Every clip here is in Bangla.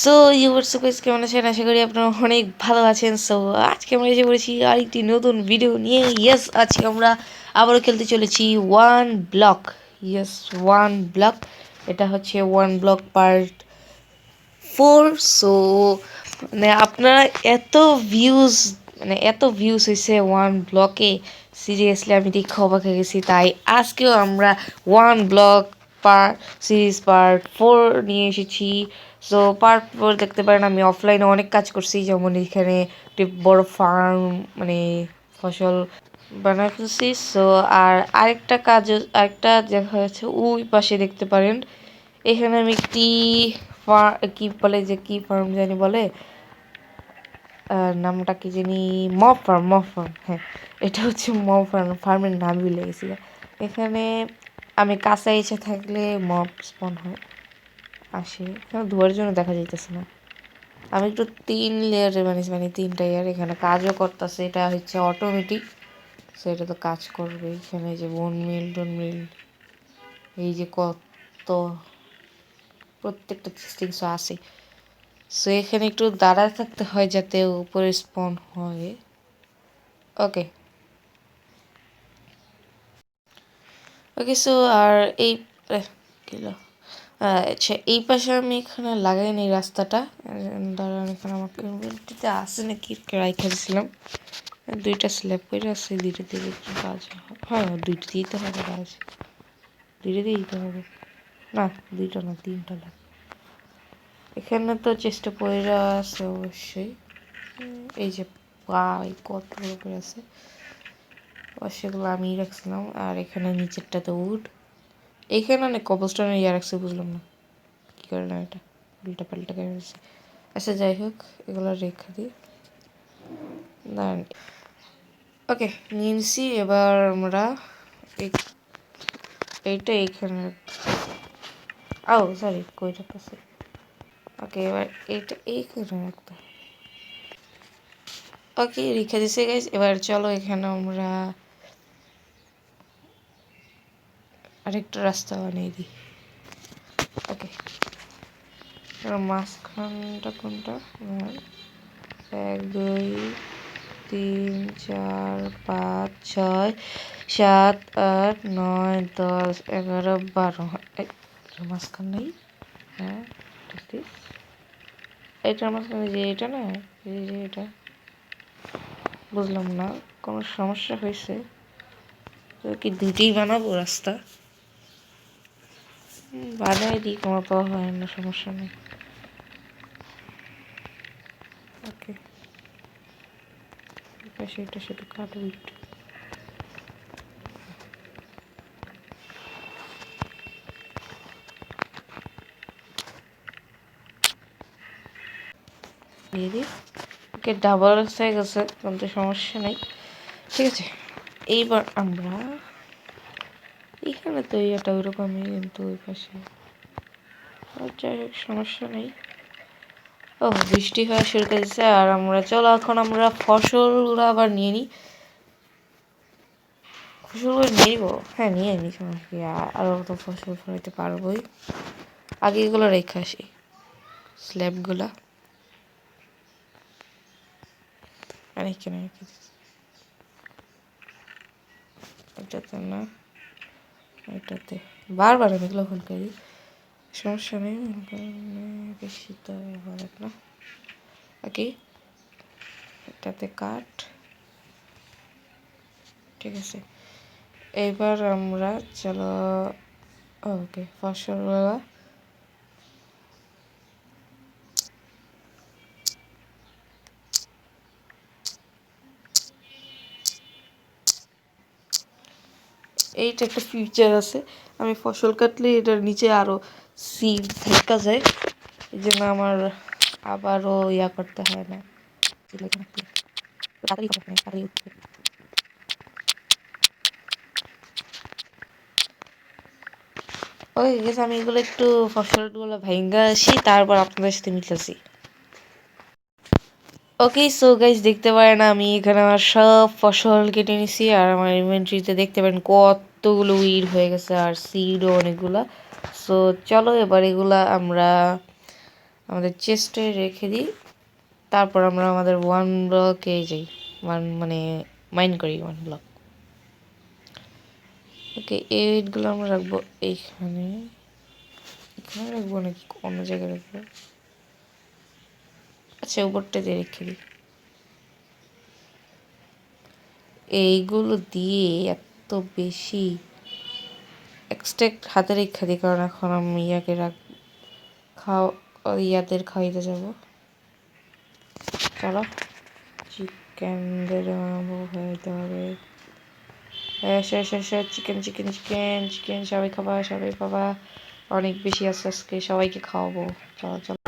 সো ইউভার্স গাইস কেমন আছেন? আশা করি আপনারা অনেক ভালো আছেন। সো আজকে আমরা এসে পড়েছি আরেকটি নতুন ভিডিও নিয়ে। ইয়েস আজকে আমরা আবারও খেলতে চলেছি one block yes one block এটা হচ্ছে one block part four so মানে আপনারা এত ভিউজ মানে এত ভিউজ হয়েছে ওয়ান ব্লকে সিরিয়াসলি আমি দেখে অবাক হয়ে গেছি। তাই আজকেও আমরা one block part series part four নিয়ে এসেছি। সো ফোর দেখতে পারেন, আমি অফলাইনে অনেক কাজ করছি, যেমন এখানে একটি বড় ফার্ম মানে ফসল বানায় ফেলছি সো আর আরেকটা কাজ, আরেকটা দেখা যাচ্ছে, ওই পাশে দেখতে পারেন, এখানে আমি একটি কি বলে যে, কি ফার্ম জানি বলে? নামটা কি জানি? মব ফার্ম মব ফার্ম হ্যাঁ। এটা হচ্ছে মব ফার্ম ফার্মের নাম ভুলে গেছি এখানে আমি কাছে এসে থাকলে মব স্পন হয়। আসে। এখানে ধোয়ার জন্য দেখা যাইতেছে না। আমি একটু তিন লেয়ারে বানিয়েছি মানে তিনটা ইয়ার এখানে কাজও করতেছে, এটা হচ্ছে অটোমেটিক সেটা তো কাজ করবে এখানে যে বন মিল টন মিল এই যে কত প্রত্যেকটা কিছু আছে। সো এখানে একটু দাঁড়ায় থাকতে হয় যাতে উপরে স্পন হয়। ওকে ওকে সো আর এই কিলো আচ্ছা এই পাশে আমি এখানে লাগাইনি রাস্তাটা। দাঁড়ান, এখানে আমার কমিউনিটিতে আসে নাকি? রাইখা দিয়েছিলাম দুইটা স্ল্যাব করে আছে দুইটা দিয়ে একটু কাজ হ্যাঁ। দুইটা দিয়েই তো হবে কাজ দুইটা দিয়ে দিতে হবে। না, দুইটা না, তিনটা লাগে। এখানে তো চেষ্টা করে আছে অবশ্যই। এই যে পাই, কত করে আছে। সেগুলো আমি রাখছিলাম। আর এখানে নিচেরটা তো উড এইখানে অনেক কবস্টনের ইয়ে রাখছে বুঝলাম না। কী করে না এটা? উল্টা পাল্টা করে রাখছে আচ্ছা যাই হোক, এগুলো রেখা দিই। দাঁড়ান। ওকে নিয়ে নিছি এবার আমরা এইটা এইখানে ও সরি কইটা পাশে ওকে এবার এইটা এইখানে রাখতে ওকে রেখে দিছে গাইজ এবার চলো এখানে আমরা আরেকটা রাস্তা বানিয়ে দিই। ওকে মাঝখানটা কোনটা? এক, দুই, তিন, চার, পাঁচ, ছয়, সাত, আট, নয়, দশ, এগারো, বারো। মাঝখান নেই। হ্যাঁ এটার মাঝখানে যে এটা না? এই যে এটা। বুঝলাম না, কোনো সমস্যা হয়েছে। কি দুটি বানাবো রাস্তা? বানাই দিই কোনো তো হয় না সমস্যা নেই। ওকে। সেটা শুধু কাটো একটু দিয়ে দিই। ওকে ডাবল হয়ে গেছে কিন্তু সমস্যা নেই। ঠিক আছে এইবার আমরা এখানে তো এটা ওইরকমই কিন্তু ওই পাশে। যাই হোক, সমস্যা নেই। ও বৃষ্টি হওয়া শুরু করেছে, আর আমরা, চলো এখন আমরা ফসলগুলো আবার নিয়ে নিই। ফসলগুলো নিয়ে নিবো? হ্যাঁ নিয়ে নিই সমস্যা আরও তো ফসল ফলাইতে পারবোই। আগে এগুলো রেখে আসি, স্ল্যাবগুলা। আর এখানে রেখে দিচ্ছি। না। এটাতে বারবার আমি এগুলো ভুল করি। সমস্যা নেই বেশি তো হবে না। ওকে এটাতে কাট। ঠিক আছে। এবার আমরা চলো, ওকে ফসলগুলো এইটা একটা ফিউচার আছে। আমি ফসল কাটলে এটার নিচে আরও সিড দেখা যায়। এই জন্য আমার আবারও ইয়া করতে হয় না। ওকে গেছে আমি এগুলো একটু ফসলগুলো ভেঙ্গা আসি, তারপর আপনাদের সাথে মিটাছি ওকে সো গাইজ দেখতে পারেন আমি এখানে আমার সব ফসল কেটে নিছি, আর আমার ইনভেন্টরিতে দেখতে পারেন কতগুলো উইড হয়ে গেছে আর সিডও অনেকগুলো। সো চলো এবার এগুলা আমরা আমাদের চেস্টে রেখে দিই। তারপর আমরা আমাদের ওয়ান ব্লকে যাই। ওয়ান মানে মাইন্ড করি ওয়ান ব্লক ওকে এইটগুলো আমরা রাখব এইখানে। এখানে রাখব নাকি অন্য জায়গায় রাখব? আচ্ছা উপরটা দিয়ে রেখে দিই। এইগুলো দিয়ে বেশি এক্সট্রাক্ট হাতে রেখে দিই কারণ এখন আমি ইয়াকে রাখ, খাও, ইয়াদের খাইতে যাব। চলো। চিকেনদের খাইতে হবে। চিকেন চিকেন চিকেন চিকেন, সবাই খাবা সবাই খাবা অনেক বেশি আছে আজকে, সবাইকে খাওয়াবো। চলো চলো।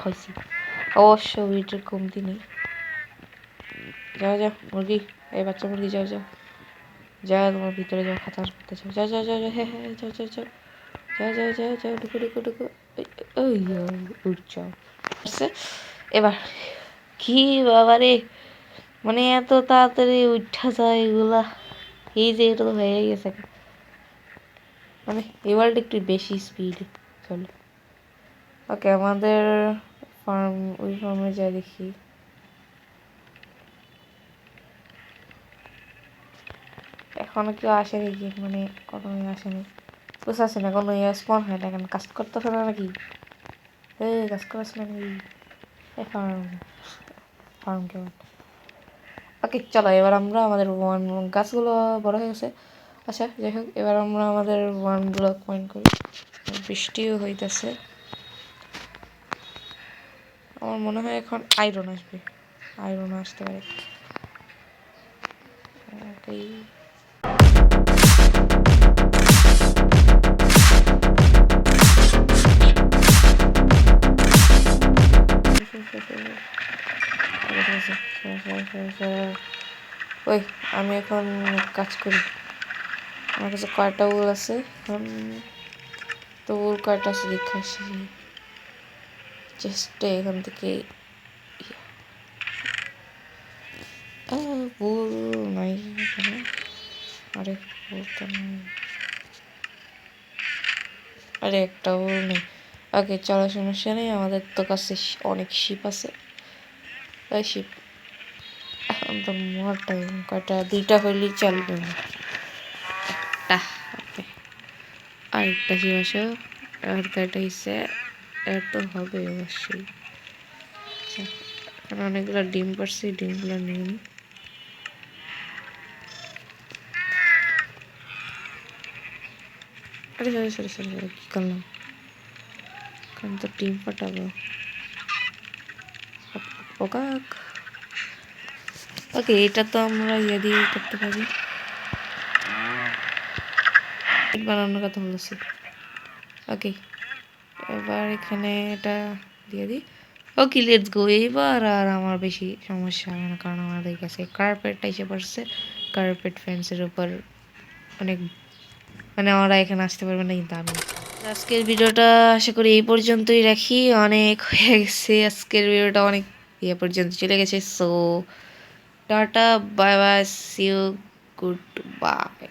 খাইছি। অবশ্য ওইটার কমতি নেই। যাও যাও, মুরগি। এই বাচ্চা মুরগি, যাও যাও। যাও, তোমার ভিতরে যাও, খাতার করতে যাও। যাও যাও যাও যাও হ্যাঁ হ্যাঁ যাও যাও যাও। যাও যাও যাও যাও, ঢুকো ঢুকো ঢুকো। ওই উঠছাও এবার, কি বাবা রে? মানে এত তাড়াতাড়ি উঠা যায় এগুলা। এই যে, এটা তো হয়ে গেছে মানে এবারটা একটু বেশি স্পিড চলে। ওকে আমাদের ফার্ম ওই ফার্মে যাই দেখি। এখনও কেউ আসেনি কি মানে কোনো ইয়ে আসেনি বুঝতে পারছি না, কোনো স্পন হয় না কেন? কাজ করতেছে না নাকি? এই, কাজ করছে না নাকি? ফার্ম ফার্ম কেমন? ওকে, চলো, এবার আমরা আমাদের ওয়ান গাছগুলো বড় হয়ে গেছে। আচ্ছা যাই হোক, এবার আমরা আমাদের ওয়ান ব্লক পয়েন্ট করি। বৃষ্টিও হইতেছে। আমার মনে হয় এখন আয়রন আসবে। আয়রন আসতে পারে। ওই, আমি এখন কাজ করি। আমার কাছে কয়টা উল আছে? এখন তো উল কয়টা আছে? দেখে আসি। চেস্টে এখান থেকে উল নাই এখানে আরে উল তো নাই। আরে, একটা নেই। ওকে চলো সমস্যা নেই আমাদের তো কাছে অনেক শিপ আছে। ওই শিপ টাইম কয়টা? দুইটা হইলেই চলবে। না একটা আরেকটা শিপ আসো আর কয়টা হিসে এর তো হবে অবশ্যই। এখন অনেকগুলো ডিম পারছি ডিমগুলো নিয়ে নিই। আরে সরি সরি সরি সরি কী করলাম? কারণ তো ডিম ফাটাবো। পোকাক। ওকে এটা তো আমরা ইয়ে দিয়ে করতে পারি। বানানোর কথা বলেছি। ওকে। এবার এখানে এটা দিয়ে দিই। ওকে লেটস গো এইবার আর আমার বেশি সমস্যা হবে না, কারণ আমাদের কাছে কার্পেটটা এসে পড়ছে। কার্পেট ফ্যান্সের উপর অনেক মানে আমরা এখানে আসতে পারবে না কিন্তু আমি আজকের ভিডিওটা আশা করি এই পর্যন্তই রাখি। অনেক হয়ে গেছে, আজকের ভিডিওটা অনেক ইয়ে পর্যন্ত চলে গেছে। So tata bye bye see you good bye